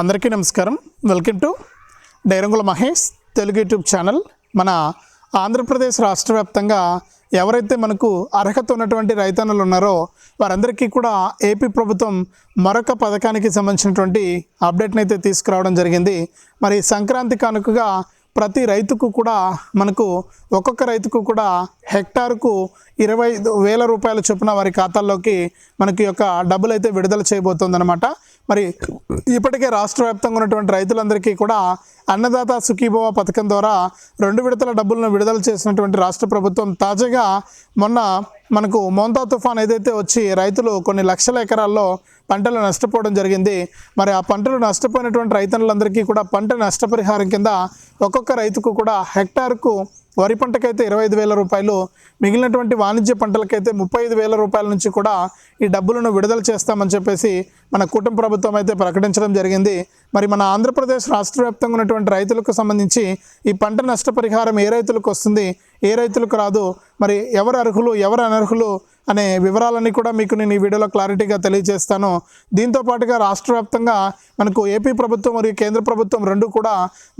అందరికీ నమస్కారం. Welcome to డైరంగుల Mahesh Telugu YouTube channel. మన ఆంధ్రప్రదేశ్ రాష్ట్ర వ్యాప్తంగా ఎవరైతే మనకు అర్హత ఉన్నటువంటి రైతన్నులు ఉన్నారో వారందరికీ కూడా ఏపీ ప్రభుత్వం మరొక పథకానికి సంబంధించినటువంటి అప్డేట్ని అయితే తీసుకురావడం జరిగింది. మరి సంక్రాంతి కానుకగా ప్రతి రైతుకు కూడా మనకు ఒక్కొక్క రైతుకు కూడా హెక్టార్కు ఇరవై ఐదు వేల రూపాయల చొప్పున వారి ఖాతాల్లోకి మనకి యొక్క డబ్బులు అయితే విడుదల చేయబోతోందనమాట మరి ఇప్పటికే రాష్ట్ర వ్యాప్తంగా ఉన్నటువంటి రైతులందరికీ కూడా అన్నదాత సుఖీభవ పథకం ద్వారా రెండు విడతల డబ్బులను విడుదల చేసినటువంటి రాష్ట్ర ప్రభుత్వం తాజాగా మొన్న మనకు మోంతా తుఫాన్ ఏదైతే వచ్చి రైతులు కొన్ని లక్షల ఎకరాల్లో పంటలు నష్టపోవడం జరిగింది. మరి ఆ పంటలు నష్టపోయినటువంటి రైతులందరికీ కూడా పంట నష్టపరిహారం కింద ఒక్కొక్క రైతుకు కూడా హెక్టార్కు వరి పంటకైతే ఇరవై ఐదు వేల రూపాయలు మిగిలినటువంటి వాణిజ్య పంటలకైతే ముప్పై ఐదు వేల రూపాయల నుంచి కూడా ఈ డబ్బులను విడుదల చేస్తామని చెప్పేసి మన కుటుంబ ప్రభుత్వం అయితే ప్రకటించడం జరిగింది. మరి మన ఆంధ్రప్రదేశ్ రాష్ట్ర వ్యాప్తంగా ఉన్నటువంటి రైతులకు సంబంధించి ఈ పంట నష్టపరిహారం ఏ రైతులకు వస్తుంది ఏ రైతులకు రాదు మరి ఎవరు అర్హులు ఎవరు అనర్హులు అనే వివరాలన్నీ కూడా మీకు నేను ఈ వీడియోలో క్లారిటీగా తెలియజేస్తాను. దీంతో పాటుగా రాష్ట్ర వ్యాప్తంగా మనకు ఏపీ ప్రభుత్వం మరియు కేంద్ర ప్రభుత్వం రెండు కూడా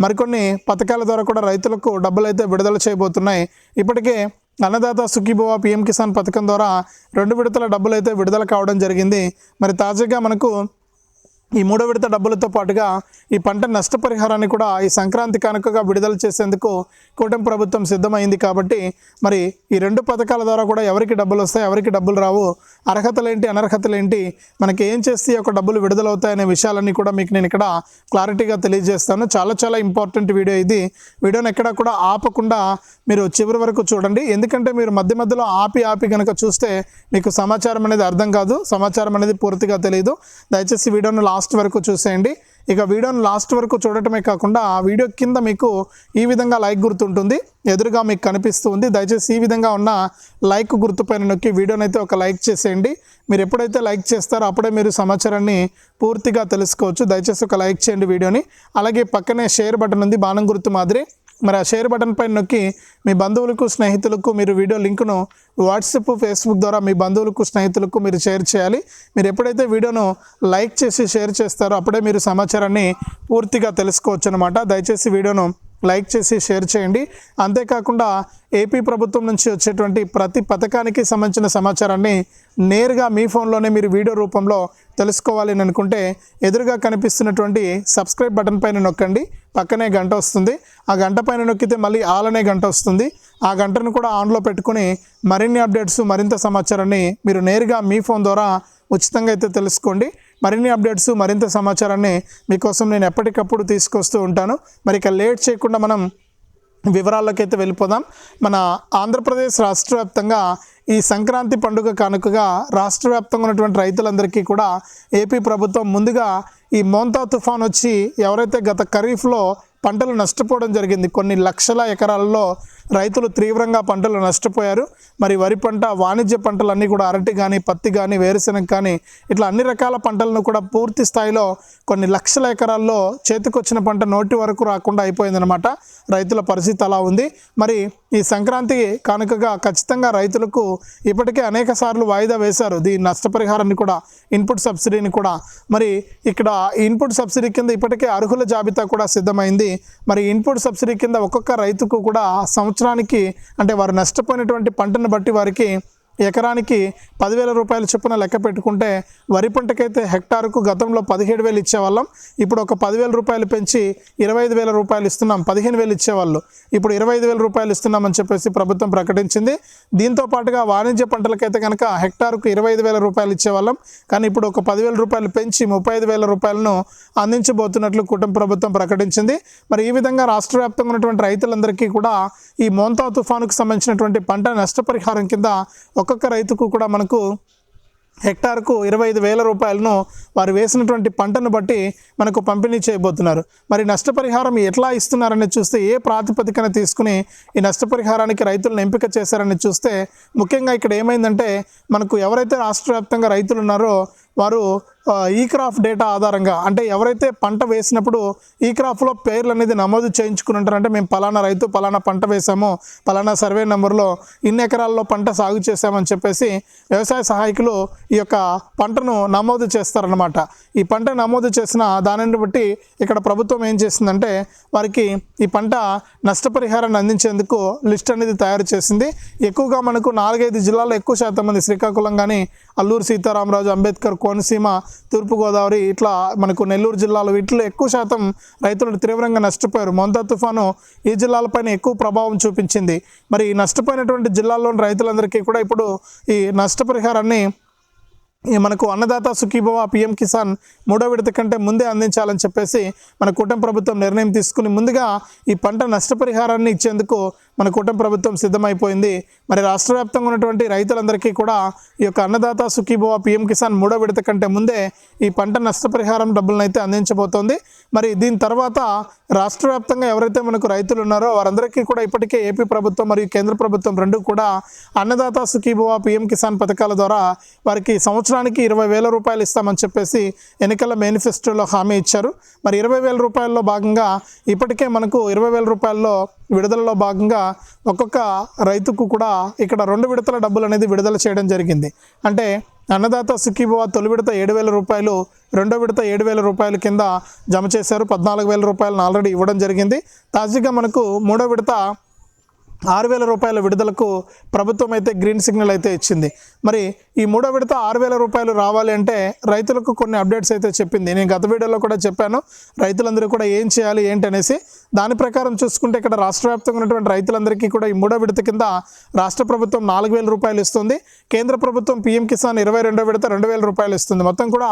మరికొన్ని పథకాల ద్వారా కూడా రైతులకు డబ్బులు అయితే విడుదల చేయబోతున్నాయి. ఇప్పటికే అన్నదాత సుఖీభవ పిఎం కిసాన్ పథకం ద్వారా రెండు విడతల డబ్బులు అయితే విడుదల కావడం జరిగింది. మరి తాజాగా మనకు ఈ మూడో విడత డబ్బులతో పాటుగా ఈ పంట నష్టపరిహారాన్ని కూడా ఈ సంక్రాంతి కానుకగా విడుదల చేసేందుకు కూటమి ప్రభుత్వం సిద్ధమైంది కాబట్టి మరి ఈ రెండు పథకాల ద్వారా కూడా ఎవరికి డబ్బులు వస్తాయి ఎవరికి డబ్బులు రావు అర్హతలేంటి అనర్హతలేంటి మనకి ఏం చేస్తే ఒక డబ్బులు విడుదలవుతాయనే విషయాలన్నీ కూడా మీకు నేను ఇక్కడ క్లారిటీగా తెలియజేస్తాను. చాలా చాలా ఇంపార్టెంట్ వీడియో ఇది. వీడియోని ఎక్కడా కూడా ఆపకుండా మీరు చివరి వరకు చూడండి. ఎందుకంటే మీరు మధ్య మధ్యలో ఆపి ఆపి కనుక చూస్తే మీకు సమాచారం అనేది అర్థం కాదు. సమాచారం అనేది పూర్తిగా తెలియదు దయచేసి వీడియోను లాస్ట్ వరకు చూసేయండి. ఇక వీడియోను లాస్ట్ వరకు చూడటమే కాకుండా ఆ వీడియో కింద మీకు ఈ విధంగా లైక్ గుర్తుంటుంది. ఎదురుగా మీకు కనిపిస్తూ ఉంది. దయచేసి ఈ విధంగా ఉన్న లైక్ గుర్తుపైన నొక్కి వీడియోనైతే ఒక లైక్ చేసేయండి. మీరు ఎప్పుడైతే లైక్ చేస్తారో అప్పుడే మీరు సమాచారాన్ని పూర్తిగా తెలుసుకోవచ్చు. దయచేసి ఒక లైక్ చేయండి వీడియోని. అలాగే పక్కనే షేర్ బటన్ ఉంది. బాణం గుర్తు మాదిరి. మరి ఆ షేర్ బటన్ పైన నొక్కి మీ బంధువులకు స్నేహితులకు మీరు వీడియో లింక్ను వాట్సాప్ ఫేస్బుక్ ద్వారా మీ బంధువులకు స్నేహితులకు మీరు షేర్ చేయాలి. మీరు ఎప్పుడైతే వీడియోను లైక్ చేసి షేర్ చేస్తారో అప్పుడే మీరు సమాచారాన్ని పూర్తిగా తెలుసుకోవచ్చు అనమాట దయచేసి వీడియోను లైక్ చేసి షేర్ చేయండి. అంతేకాకుండా ఏపీ ప్రభుత్వం నుంచి వచ్చేటువంటి ప్రతి పథకానికి సంబంధించిన సమాచారాన్ని నేరుగా మీ ఫోన్లోనే మీరు వీడియో రూపంలో తెలుసుకోవాలి అని అనుకుంటే ఎదురుగా కనిపిస్తున్నటువంటి సబ్స్క్రైబ్ బటన్ పైన నొక్కండి. పక్కనే గంట వస్తుంది. ఆ గంట పైన నొక్కితే మళ్ళీ ఆల్ అనే గంట వస్తుంది. ఆ గంటను కూడా ఆన్లో పెట్టుకుని మరిన్ని అప్డేట్స్ మరింత సమాచారాన్ని మీరు నేరుగా మీ ఫోన్ ద్వారా ఉచితంగా అయితే తెలుసుకోండి. మరిన్ని అప్డేట్స్ మరింత సమాచారాన్ని మీకోసం నేను ఎప్పటికప్పుడు తీసుకొస్తూ ఉంటాను. మరి ఇక లేట్ చేయకుండా మనం వివరాల్లోకైతే వెళ్ళిపోదాం. మన ఆంధ్రప్రదేశ్ రాష్ట్ర వ్యాప్తంగా ఈ సంక్రాంతి పండుగ కానుకగా రాష్ట్ర వ్యాప్తంగా ఉన్నటువంటి రైతులందరికీ కూడా ఏపీ ప్రభుత్వం ముందుగా ఈ మోంతా తుఫాన్ వచ్చి ఎవరైతే గత ఖరీఫ్లో పంటలు నష్టపోవడం జరిగింది కొన్ని లక్షల ఎకరాల్లో రైతులు తీవ్రంగా పంటలు నష్టపోయారు. మరి వరి పంట వాణిజ్య పంటలన్నీ కూడా అరటి కానీ పత్తి కానీ వేరుశెనగ కానీ ఇట్లా అన్ని రకాల పంటలను కూడా పూర్తి స్థాయిలో కొన్ని లక్షల ఎకరాల్లో చేతికొచ్చిన పంట నోటి వరకు రాకుండా అయిపోయిందనమాట రైతుల పరిస్థితి అలా ఉంది. మరి ఈ సంక్రాంతి కానుకగా ఖచ్చితంగా రైతులకు ఇప్పటికే అనేక సార్లు వాయిదా వేశారు. దీని నష్టపరిహారాన్ని కూడా ఇన్పుట్ సబ్సిడీని కూడా. మరి ఇక్కడ ఇన్పుట్ సబ్సిడీ కింద ఇప్పటికే అర్హుల జాబితా కూడా సిద్ధమైంది. మరి ఇన్పుట్ సబ్సిడీ కింద ఒక్కొక్క రైతుకు కూడా సంవత్సరానికి అంటే వారు నష్టపోయినటువంటి పంటను బట్టి వారికి ఎకరానికి పదివేల రూపాయల చొప్పున లెక్క పెట్టుకుంటే వరి పంటకైతే హెక్టార్కు గతంలో పదిహేడు వేలు ఇచ్చేవాళ్ళం. ఇప్పుడు ఒక పదివేల రూపాయలు పెంచి ఇరవై ఐదు వేల రూపాయలు ఇస్తున్నాం. పదిహేను వేలు ఇచ్చేవాళ్ళు. ఇప్పుడు ఇరవై ఐదు వేల రూపాయలు ఇస్తున్నామని చెప్పేసి ప్రభుత్వం ప్రకటించింది. దీంతో పాటుగా వాణిజ్య పంటలకైతే కనుక హెక్టార్కు ఇరవై ఐదు వేల రూపాయలు ఇచ్చేవాళ్ళం. కానీ ఇప్పుడు ఒక పదివేల రూపాయలు పెంచి ముప్పై ఐదు వేల రూపాయలను అందించబోతున్నట్లు కుటుంబ ప్రభుత్వం ప్రకటించింది. మరి ఈ విధంగా రాష్ట్ర వ్యాప్తంగా ఉన్నటువంటి రైతులందరికీ కూడా ఈ మోంతా తుఫానుకు సంబంధించినటువంటి పంట నష్టపరిహారం కింద ఒక్కొక్క రైతుకు కూడా మనకు హెక్టార్కు ఇరవై ఐదు వేల రూపాయలను వారు వేసినటువంటి పంటను బట్టి మనకు పంపిణీ చేయబోతున్నారు. మరి నష్టపరిహారం ఎట్లా ఇస్తున్నారని చూస్తే ఏ ప్రాతిపదికన తీసుకుని ఈ నష్టపరిహారానికి రైతులను ఎంపిక చేశారని చూస్తే ముఖ్యంగా ఇక్కడ ఏమైందంటే మనకు ఎవరైతే రాష్ట్ర వ్యాప్తంగా రైతులు ఉన్నారో వారు ఈ క్రాప్ డేటా ఆధారంగా అంటే ఎవరైతే పంట వేసినప్పుడు ఈ క్రాప్లో పేర్లు అనేది నమోదు చేయించుకుని ఉంటారంటే మేము పలానా రైతు పలానా పంట వేసాము పలానా సర్వే నెంబర్లో ఇన్ని ఎకరాల్లో పంట సాగు చేసామని చెప్పేసి వ్యవసాయ సహాయకులు ఈ యొక్క పంటను నమోదు చేస్తారనమాట ఈ పంట నమోదు చేసిన దానిని బట్టి ఇక్కడ ప్రభుత్వం ఏం చేసిందంటే వారికి ఈ పంట నష్టపరిహారాన్ని అందించేందుకు లిస్ట్ అనేది తయారు చేసింది. ఎక్కువగా మనకు నాలుగైదు జిల్లాల్లో ఎక్కువ శాతం మంది శ్రీకాకుళం కానీ అల్లూరు సీతారామరాజు అంబేద్కర్ కోనసీమ తూర్పుగోదావరి ఇట్లా మనకు నెల్లూరు జిల్లాలో వీటిలో ఎక్కువ శాతం రైతులు తీవ్రంగా నష్టపోయారు. మొంత తుఫాను ఈ జిల్లాలపైన ఎక్కువ ప్రభావం చూపించింది. మరి ఈ నష్టపోయినటువంటి జిల్లాల్లోని రైతులందరికీ కూడా ఇప్పుడు ఈ నష్టపరిహారాన్ని ఈ మనకు అన్నదాత సుఖీభవ పిఎం కిసాన్ మూడో విడత కంటే ముందే అందించాలని చెప్పేసి మన కూటమి ప్రభుత్వం నిర్ణయం తీసుకుని ముందుగా ఈ పంట నష్టపరిహారాన్ని ఇచ్చేందుకు మన కూటమి ప్రభుత్వం సిద్ధమైపోయింది. మరి రాష్ట్ర వ్యాప్తంగా ఉన్నటువంటి రైతులందరికీ కూడా ఈ యొక్క అన్నదాత సుఖీభవ పిఎం కిసాన్ మూడో విడత కంటే ముందే ఈ పంట నష్టపరిహారం డబ్బులను అయితే అందించబోతోంది. మరి దీని తర్వాత రాష్ట్ర వ్యాప్తంగా ఎవరైతే మనకు రైతులు ఉన్నారో వారందరికీ కూడా ఇప్పటికే ఏపీ ప్రభుత్వం మరియు కేంద్ర ప్రభుత్వం రెండు కూడా అన్నదాత సుఖీభవ పిఎం కిసాన్ పథకాల ద్వారా వారికి సంవత్సరానికి ఇరవై వేల రూపాయలు ఇస్తామని చెప్పేసి ఎన్నికల మేనిఫెస్టోలో హామీ ఇచ్చారు. మరి ఇరవై వేల రూపాయల్లో భాగంగా ఇప్పటికే మనకు ఇరవై వేల రూపాయల్లో విడుదలలో భాగంగా ఒక్కొక్క రైతుకు కూడా ఇక్కడ రెండు విడతల డబ్బులు అనేది విడుదల చేయడం జరిగింది. అంటే అన్నదాత సుఖీభవ తొలి విడత ఏడు వేల రూపాయలు రెండో విడత ఏడు వేల రూపాయల కింద జమ చేశారు. పద్నాలుగు వేల రూపాయలను ఆల్రెడీ ఇవ్వడం జరిగింది. తాజాగా మనకు మూడో విడత ఆరు వేల రూపాయల విడుదలకు ప్రభుత్వం అయితే గ్రీన్ సిగ్నల్ అయితే ఇచ్చింది. మరి ఈ మూడో విడత ఆరు వేల రూపాయలు రావాలి అంటే రైతులకు కొన్ని అప్డేట్స్ అయితే చెప్పింది. నేను గత వీడియోలో కూడా చెప్పాను రైతులందరూ కూడా ఏం చేయాలి ఏంటి అనేసి దాని ప్రకారం చూసుకుంటే ఇక్కడ రాష్ట్ర వ్యాప్తంగా ఉన్నటువంటి రైతులందరికీ కూడా ఈ మూడో విడత కింద రాష్ట్ర ప్రభుత్వం నాలుగు వేల రూపాయలు ఇస్తుంది. కేంద్ర ప్రభుత్వం పీఎం కిసాన్ ఇరవై రెండో విడత రెండు వేల రూపాయలు ఇస్తుంది. మొత్తం కూడా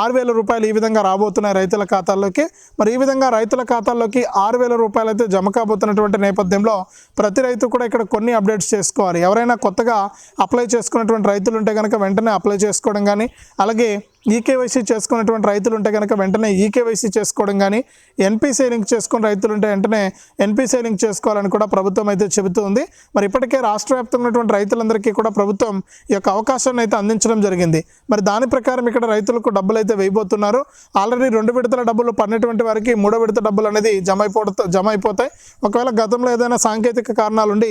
ఆరు వేల రూపాయలు ఈ విధంగా రాబోతున్నాయి రైతుల ఖాతాల్లోకి. మరి ఈ విధంగా రైతుల ఖాతాల్లోకి ఆరు వేల రూపాయలు అయితే జమ కాబోతున్నటువంటి నేపథ్యంలో ప్రతి రైతు కూడా ఇక్కడ కొన్ని అప్డేట్స్ చేసుకోవాలి. ఎవరైనా కొత్తగా అప్లై చేసుకున్నటువంటి రైతులు ఉంటే కనుక వెంటనే అప్లై చేసుకోవడం కానీ అలాగే ఈకేవైసీ చేసుకున్నటువంటి రైతులు ఉంటే కనుక వెంటనే ఈకేవైసీ చేసుకోవడం కానీ ఎన్పీసీ లింక్ చేసుకున్న రైతులు ఉంటే వెంటనే ఎన్పీసీ లింక్ చేసుకోవాలని కూడా ప్రభుత్వం అయితే చెబుతూ ఉంది మరి ఇప్పటికే రాష్ట్ర వ్యాప్తంగా ఉన్నటువంటి రైతులందరికీ కూడా ప్రభుత్వం ఈ యొక్క అవకాశాన్ని అయితే అందించడం జరిగింది. మరి దాని ప్రకారం ఇక్కడ రైతులకు డబ్బులు అయితే వేయబోతున్నారు. ఆల్రెడీ రెండు విడతల డబ్బులు పడినటువంటి వారికి మూడో విడత డబ్బులు అనేది జమ అయిపోతా జమ అయిపోతాయి ఒకవేళ గతంలో ఏదైనా సాంకేతిక కారణాలుండి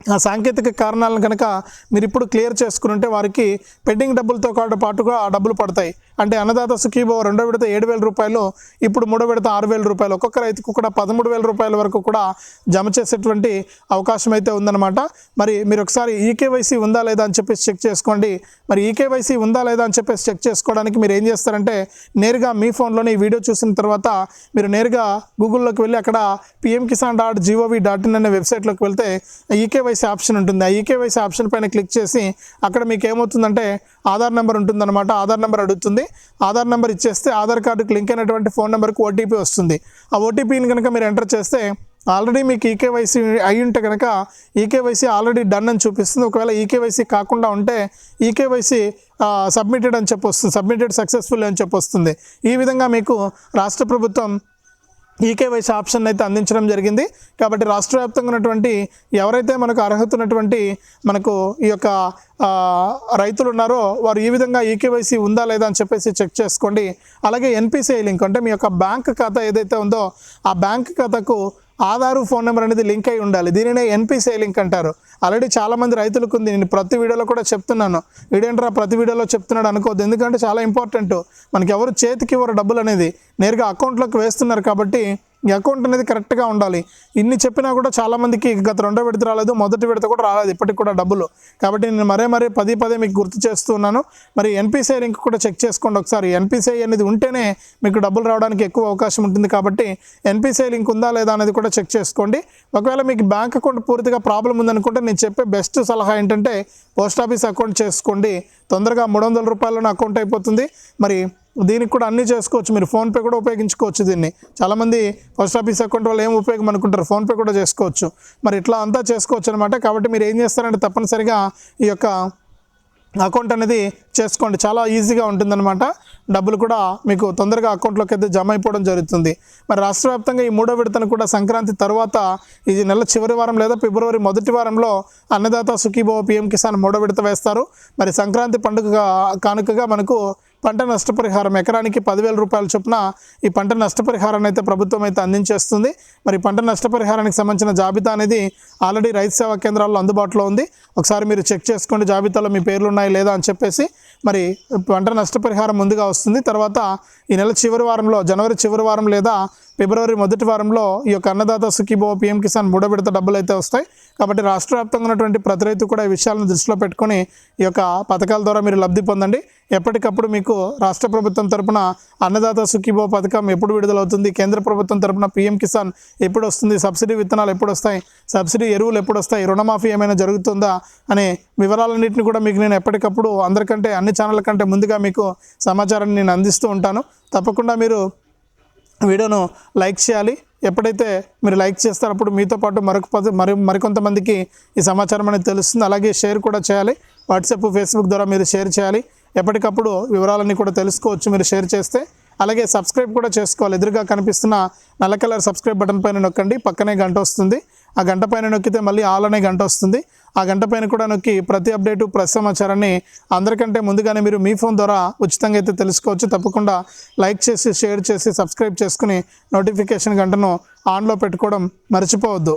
ఆ సాంకేతిక కారణాలను కనుక మీరు ఇప్పుడు క్లియర్ చేసుకుని ఉంటే వారికి పెండింగ్ డబ్బులతో పాటు పాటుగా ఆ డబ్బులు పడతాయి. అంటే అన్నదాత సుఖీభవ రెండో విడత ఏడు వేల రూపాయలు ఇప్పుడు మూడో విడత ఆరు వేల రూపాయలు. ఒక్కొక్క రైతుకు కూడా పదమూడు వేల రూపాయల వరకు కూడా జమ చేసేటువంటి అవకాశం అయితే ఉందన్నమాట. మరి మీరు ఒకసారి ఈకేవైసీ ఉందా లేదా అని చెప్పేసి చెక్ చేసుకోండి. మరి ఈకేవైసీ ఉందా లేదా అని చెప్పేసి చెక్ చేసుకోవడానికి మీరు ఏం చేస్తారంటే నేరుగా మీ ఫోన్లోనే ఈ వీడియో చూసిన తర్వాత మీరు నేరుగా గూగుల్లోకి వెళ్ళి అక్కడ PM Kisan dot GOV dot in అనే వెబ్సైట్లోకి వెళ్తే ఈకేవైసీ ఆప్షన్ ఉంటుంది. ఆ ఈకేవైసీ ఆప్షన్ పైన క్లిక్ చేసి అక్కడ మీకు ఏమవుతుందంటే ఆధార్ నెంబర్ ఉంటుందన్నమాట. ఆధార్ నెంబర్ అడుగుతుంది. ఆధార్ నెంబర్ ఇచ్చేస్తే ఆధార్ కార్డుకి లింక్ అయినటువంటి ఫోన్ నెంబర్కి ఓటీపీ వస్తుంది. ఆ ఓటీపీని కనుక మీరు ఎంటర్ చేస్తే ఆల్రెడీ మీకు ఈకేవైసీ అయి ఉంటే కనుక ఈకేవైసీ ఆల్రెడీ డన్ అని చూపిస్తుంది. ఒకవేళ ఈకేవైసీ కాకుండా ఉంటే ఈకేవైసీ సబ్మిటెడ్ అని చెప్పి వస్తుంది సబ్మిటెడ్ సక్సెస్ఫుల్ అని చెప్పి వస్తుంది ఈ విధంగా మీకు రాష్ట్ర ప్రభుత్వం ఈకేవైసీ ఆప్షన్ అయితే అందించడం జరిగింది. కాబట్టి రాష్ట్ర వ్యాప్తంగా ఉన్నటువంటి ఎవరైతే మనకు అర్హత ఉన్నటువంటి మనకు ఈ యొక్క రైతులు ఉన్నారో వారు ఈ విధంగా ఈకేవైసీ ఉందా లేదా అని చెప్పేసి చెక్ చేసుకోండి. అలాగే ఎన్పిసిఐ లింక్ అంటే మీ యొక్క బ్యాంక్ ఖాతా ఏదైతే ఉందో ఆ బ్యాంక్ ఖాతాకు ఆధారు ఫోన్ నెంబర్ అనేది లింక్ అయి ఉండాలి. దీనినే ఎన్పిసిఐ లింక్ అంటారు. ఆల్రెడీ చాలామంది రైతులకు ఉంది. నేను ప్రతి వీడియోలో కూడా చెప్తున్నాను. వీడేంట్రా ప్రతి వీడియోలో చెప్తున్నాడు అనుకోవద్దు. ఎందుకంటే చాలా ఇంపార్టెంట్. మనకి ఎవరు చేతికి ఇవ్వరు డబ్బులు అనేది. నేరుగా అకౌంట్లోకి వేస్తున్నారు కాబట్టి అకౌంట్ అనేది కరెక్ట్గా ఉండాలి. ఇన్ని చెప్పినా కూడా చాలామందికి గత రెండో విడత రాలేదు మొదటి విడత కూడా రాలేదు ఇప్పటికి కూడా డబ్బులు కాబట్టి నేను మరే మరే పదే పదే మీకు గుర్తు చేస్తున్నాను మరి ఎన్పిసిఐ లింక్ కూడా చెక్ చేసుకోండి ఒకసారి. ఎన్పిసిఐ అనేది ఉంటేనే మీకు డబ్బులు రావడానికి ఎక్కువ అవకాశం ఉంటుంది కాబట్టి ఎన్పిసిఐ లింక్ ఉందా లేదా అనేది కూడా చెక్ చేసుకోండి. ఒకవేళ మీకు బ్యాంక్ అకౌంట్ పూర్తిగా ప్రాబ్లం ఉందనుకుంటే నేను చెప్పే బెస్ట్ సలహా ఏంటంటే పోస్ట్ ఆఫీస్ అకౌంట్ చేసుకోండి. తొందరగా మూడు వందల రూపాయలను అకౌంట్ అయిపోతుంది. మరి దీనికి కూడా అన్నీ చేసుకోవచ్చు. మీరు ఫోన్పే కూడా ఉపయోగించుకోవచ్చు దీన్ని. చాలామంది పోస్ట్ ఆఫీస్ అకౌంట్ వాళ్ళు ఏం ఉపయోగం అనుకుంటారు? ఫోన్పే కూడా చేసుకోవచ్చు. మరి ఇట్లా అంతా చేసుకోవచ్చు అనమాట కాబట్టి మీరు ఏం చేస్తారంటే తప్పనిసరిగా ఈ యొక్క అకౌంట్ అనేది చేసుకోండి. చాలా ఈజీగా ఉంటుందన్నమాట. డబ్బులు కూడా మీకు తొందరగా అకౌంట్లోకి అయితే జమ అయిపోవడం జరుగుతుంది. మరి రాష్ట్ర వ్యాప్తంగా ఈ మూడో విడతను కూడా సంక్రాంతి తర్వాత ఇది నెల చివరి వారం లేదా ఫిబ్రవరి మొదటి వారంలో అన్నదాత సుఖీభవ పిఎం కిసాన్ మూడో విడత వేస్తారు. మరి సంక్రాంతి పండుగ కానుకగా మనకు పంట నష్టపరిహారం ఎకరానికి పదివేల రూపాయల చొప్పున ఈ పంట నష్టపరిహారాన్ని అయితే ప్రభుత్వం అయితే అందించేస్తుంది. మరి పంట నష్టపరిహారానికి సంబంధించిన జాబితా అనేది ఆల్రెడీ రైతు సేవా కేంద్రాల్లో అందుబాటులో ఉంది. ఒకసారి మీరు చెక్ చేసుకోండి జాబితాలో మీ పేర్లు ఉన్నాయి లేదా అని చెప్పేసి. మరి పంట నష్టపరిహారం ముందుగా వస్తుంది. తర్వాత ఈ నెల చివరి వారంలో జనవరి చివరి వారం లేదా ఫిబ్రవరి మొదటి వారంలో ఈ యొక్క అన్నదాత సుఖీబో పిఎం కిసాన్ మూడో విడత డబ్బులు అయితే వస్తాయి. కాబట్టి రాష్ట్ర వ్యాప్తంగా ఉన్నటువంటి ప్రతి రైతు కూడా ఈ విషయాలను దృష్టిలో పెట్టుకొని ఈ యొక్క పథకాల ద్వారా మీరు లబ్ధి పొందండి. ఎప్పటికప్పుడు మీకు రాష్ట్ర ప్రభుత్వం తరపున అన్నదాత సుఖీబో పథకం ఎప్పుడు విడుదలవుతుంది? కేంద్ర ప్రభుత్వం తరపున పిఎం కిసాన్ ఎప్పుడు వస్తుంది? సబ్సిడీ విత్తనాలు ఎప్పుడు వస్తాయి? సబ్సిడీ ఎరువులు ఎప్పుడు వస్తాయి? రుణమాఫీ ఏమైనా జరుగుతుందా? అనే వివరాలన్నింటిని కూడా మీకు నేను ఎప్పటికప్పుడు అందరికంటే అన్ని ఛానళ్ళ కంటే ముందుగా మీకు సమాచారాన్ని నేను అందిస్తూ ఉంటాను. తప్పకుండా మీరు వీడియోను లైక్ చేయాలి. ఎప్పుడైతే మీరు లైక్ చేస్తారో అప్పుడు మీతో పాటు మరొక మరి మరికొంతమందికి ఈ సమాచారం అనేది తెలుస్తుంది. అలాగే షేర్ కూడా చేయాలి. వాట్సాప్ ఫేస్బుక్ ద్వారా మీరు షేర్ చేయాలి. ఎప్పటికప్పుడు వివరాలన్నీ కూడా తెలుసుకోవచ్చు మీరు షేర్ చేస్తే. అలాగే సబ్స్క్రైబ్ కూడా చేసుకోవాలి. ఎదురుగా కనిపిస్తున్న నల్ల కలర్ సబ్స్క్రైబ్ బటన్ పైన నొక్కండి. పక్కనే గంట వస్తుంది. ఆ గంట పైన నొక్కితే మళ్ళీ ఆల్ అనే గంట వస్తుంది. ఆ గంట పైన కూడా నొక్కి ప్రతి అప్డేటు ప్రతి సమాచారాన్ని అందరికంటే ముందుగానే మీరు మీ ఫోన్ ద్వారా ఉచితంగా అయితే తెలుసుకోవచ్చు. తప్పకుండా లైక్ చేసి షేర్ చేసి సబ్స్క్రైబ్ చేసుకుని నోటిఫికేషన్ గంటను ఆన్లో పెట్టుకోవడం మర్చిపోవద్దు.